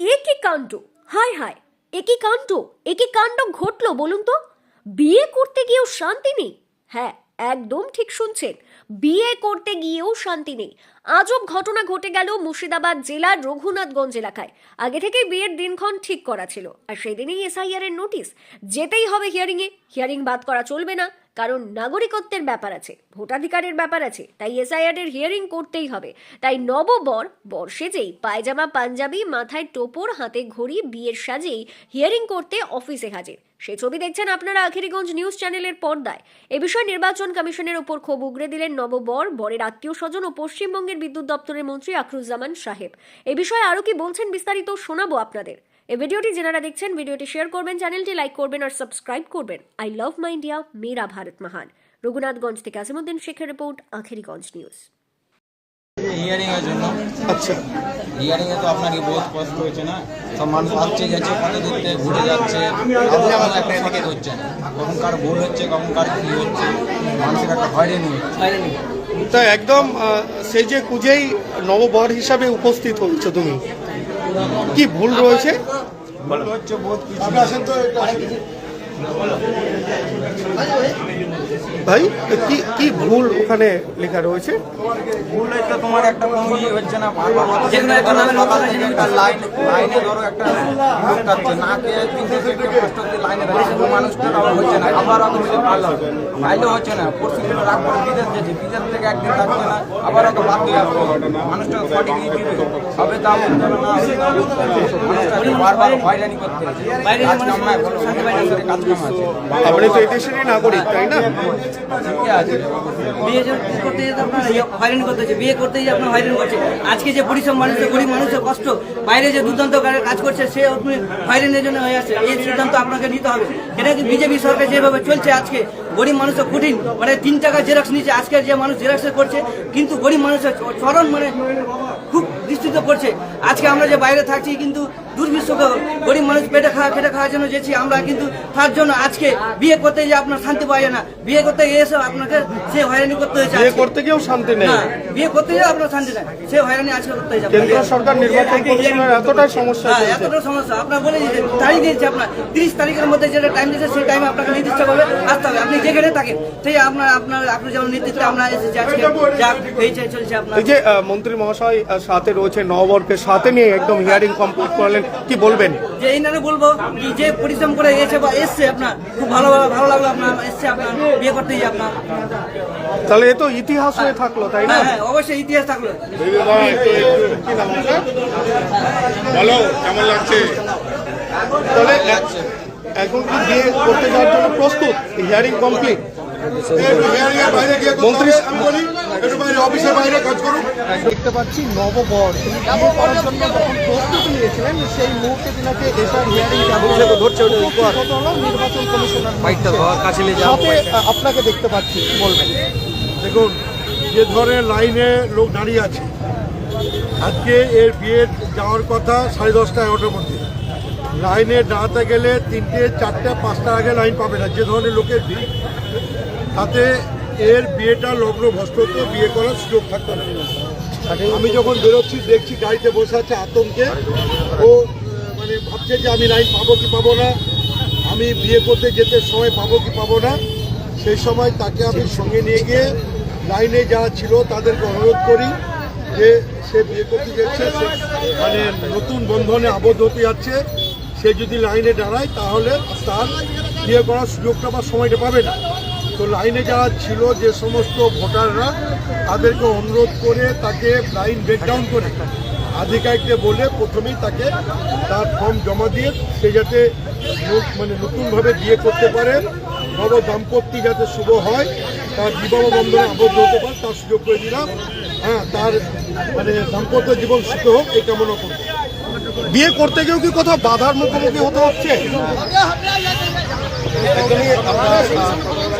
এ কি কাণ্ড, হায় হায় এ কি কাণ্ড এ কাণ্ড ঘটলো বলুন তো? বিয়ে করতে গিয়েও শান্তি নেই? হ্যাঁ একদম ঠিক শুনছেন। বিয়ে করতে গিয়েও শান্তি নেই। আজব ঘটনা ঘটে গেল মুর্শিদাবাদ জেলার রঘুনাথগঞ্জ এলাকায়। আগে থেকেই বিয়ের দিনক্ষণ ঠিক করা ছিল। আর সেদিনই এসআইআর এর নোটিশ। যেতেই হবে হিয়ারিং এ হিয়ারিং বাদ করা চলবে না। কারণ নাগরিকত্বের ব্যাপার আছে, ভোটাধিকারের ব্যাপার আছে, তাই এসআইআর এর হিয়ারিং করতেই হবে। তাই নববর বর সেজেই পায়জামা, পাঞ্জাবি মাথায় টোপর, হাতে ঘড়ি, বিয়ের সাজেই হিয়ারিং করতে অফিসে হাজির। সে ছবি দেখছেন আপনারা আখেরিগঞ্জ নিউজ চ্যানেলের পর্দায়। এ বিষয়ে নির্বাচন কমিশনের ওপর ক্ষোভ উগরে দিলেন নববর বরের আত্মীয় স্বজন ও পশ্চিমবঙ্গের বিদ্যুৎ দপ্তরের মন্ত্রী আখরুজ্জামান সাহেব। এ বিষয়ে আরও কি বলছেন বিস্তারিত শোনাবো আপনাদের। এই ভিডিওটি যারা দেখছেন ভিডিওটি শেয়ার করবেন চ্যানেলটি লাইক করবেন আর সাবস্ক্রাইব করবেন। আই লাভ মাই ইন্ডিয়া মেরা ভারত মহান রঘুনাথগঞ্জ থেকে আজিমুদ্দিন শেখের রিপোর্ট আখেরিগঞ্জ নিউজ হিয়ারিং এর জন্য। আচ্ছা। হিয়ারিং এ তো আপনার কি বহুত কষ্ট হয়েছে না? সব মানুষ আসছে যাচ্ছে কত দূর থেকে ঘুরে যাচ্ছে একটা হচ্ছে না। কখন কার ভুল হচ্ছে কখন কার কি হচ্ছে মানুষের একটা হয়রানি হচ্ছে তা একদম আহ, সেই যে কুজেই নববর হিসাবে উপস্থিত হয়েছো তুমি। কি ভুল রয়েছে? ভুল হচ্ছে বহুত কিছু। ভাই কি কি ভুল ওখানে লেখা রয়েছে ভুল হচ্ছে তোমার একটা কোনো ইয়ে হচ্ছে না বারবার যেখানে একটা একটা লাইন লাইনে ধরো একটা লোক কাটছে না কে থেকে অব্দি লাইনে মানুষটা আবার হচ্ছে না আবার হচ্ছে ভালো ভাইলে হচ্ছে না পরশু দিন রাখব বিদেশ যেছে বিদেশ থেকে একদিন থাকছে না আবার বাদ দিয়ে আসব মানুষটা সঠিক ই দিবে হবে তা না। মানুষটাকে বারবার হয়রানি করতে হচ্ছে কাজ কাম নাই সাথে বাইরের কাজ কাম আপনি তো এদেশেরই নাগরিক, তাই না? বিয়ে করতে যেতে আপনার ইয়ে হয়রানি করতে হচ্ছে, বিয়ে করতে গিয়ে আপনার হয়রানি করছে। আজকে যে পরিশ্রম মানুষের গরিব মানুষের কষ্ট, বাইরে যে দুর্দান্ত কাজ করছে, সে আপনি হয়রানির জন্য হয়ে আসছে। এই সিদ্ধান্ত আপনাকে নিতে হবে। এটা কি বিজেপি সরকার যেভাবে চলছে আজকে, গরিব মানুষের কঠিন মানে তিন টাকা জেরক্স নিচ্ছে আজকে যে মানুষ জেরক্স করছে, কিন্তু গরিব মানুষের চ- চরম মানে দৃষ্টিতে পড়ছে আজকে আমরা যে বাইরে থাকছি কিন্তু দুর্বিশ্বক গরিব মানুষ পেটে খাওয়া খেটে খাওয়ার জন্য যেছি আমরা কিন্তু তার জন্য আজকে বিয়ে করতে গিয়ে আপনার শান্তি পাওয়া যায় না। বিয়ে করতে গিয়ে এসে আপনাকে সে হয়রানি করতে হয়েছে বিয়ে করতে গিয়েও শান্তি নেই। বিয়ে করতে গিয়ে আপনার শান্তি নাই। সে হয়রানি আজকে করতে হয়েছে। কেন্দ্র সরকার নির্বাচন কমিশনের এতটাই সমস্যা হ্যাঁ এতটা সমস্যা। আপনার বলে দিয়েছে তারিখ দিয়েছে আপনার। তিরিশ তারিখের মধ্যে যেটা টাইম দিয়েছে সেই টাইমে আপনাকে নির্দিষ্টভাবে আসতে হবে। আপনি যেখানে থাকেন সেই আপনার আপনার আপনি যেমন নেতৃত্বে আমরা এসেছি আজকে যা হয়েছে চলছে আপনার। এই যে মন্ত্রী মহাশয় সাথে রয়েছে নববরকে সাথে নিয়ে একদম হিয়ারিং কমপ্লিট করলেন। কি বলবেন? যে এই নামে বলব কি যে পরিশ্রম করে এসে বা এসছে আপনার খুব ভালো ভালো লাগল আপনার এসছে আপনার বিয়ে করতে গিয়ে আপনার। তাহলে এ তো ইতিহাস হয়ে থাকল তাই না? হ্যাঁ হ্যাঁ অবশ্যই ইতিহাস থাকল। কি নাম আপনার? বলো কেমন লাগছে? তাহলে এখন কি বিয়ে করতে যাওয়ার জন্য প্রস্তুত? হিয়ারিং কমপ্লিট মন্ত্রী দেখতে পাচ্ছি নববর তিনি বিয়ে করার জন্য যখন প্রস্তুতি নিয়েছিলেন সেই মুহূর্তে তিনাকে এসআর হিয়ারিং নির্বাচন কমিশনার আপনাকে দেখতে পাচ্ছি বলবেন? দেখুন যে ধরনের লাইনে লোক দাঁড়িয়ে আছে আজকে এর বিয়ে যাওয়ার কথা সাড়ে দশটা এগারোটার মধ্যে। লাইনে দাঁড়াতে গেলে তিনটে চারটে পাঁচটা আগে লাইন পাবে না যে ধরনের লোকের ভিড়। তাতে এর বিয়েটা লগ্ন ভস্ত বিয়ে করার সুযোগ থাকতো না। আমি যখন বেরোচ্ছি, দেখছি গাড়িতে বসে আছে আতঙ্কে। ও মানে ভাবছে যে আমি লাইন পাবো কি পাবো না। আমি বিয়ে করতে যেতে সময় পাবো কি পাবো না। সেই সময় তাকে আমি সঙ্গে নিয়ে গিয়ে লাইনে যারা ছিল তাদেরকে অনুরোধ করি যে সে বিয়ে করতে যাচ্ছে মানে নতুন বন্ধনে আবদ্ধ হতে যাচ্ছে। সে যদি লাইনে দাঁড়ায়, তাহলে তার বিয়ে করার সুযোগটা বা সময়টা পাবে না। তো লাইনে যারা ছিল যে সমস্ত ভোটাররা, তাদেরকে অনুরোধ করে তাকে লাইন ব্রেকডাউন করে আধিকারিককে বলে প্রথমেই তাকে তার ফর্ম জমা দিয়ে সে যাতে মানে নতুনভাবে বিয়ে করতে পারে, নব দাম্পত্য যাতে শুভ হয়, তার বিবাহ বন্ধনে আবদ্ধ হতে পারে, তার সুযোগ করে দিলাম। হ্যাঁ তার মানে দাম্পত্য জীবন সুখ হোক, এই কামনা করব। বিয়ে করতে গিয়েও কি কোথাও বাধার মুখোমুখি হতে হচ্ছে?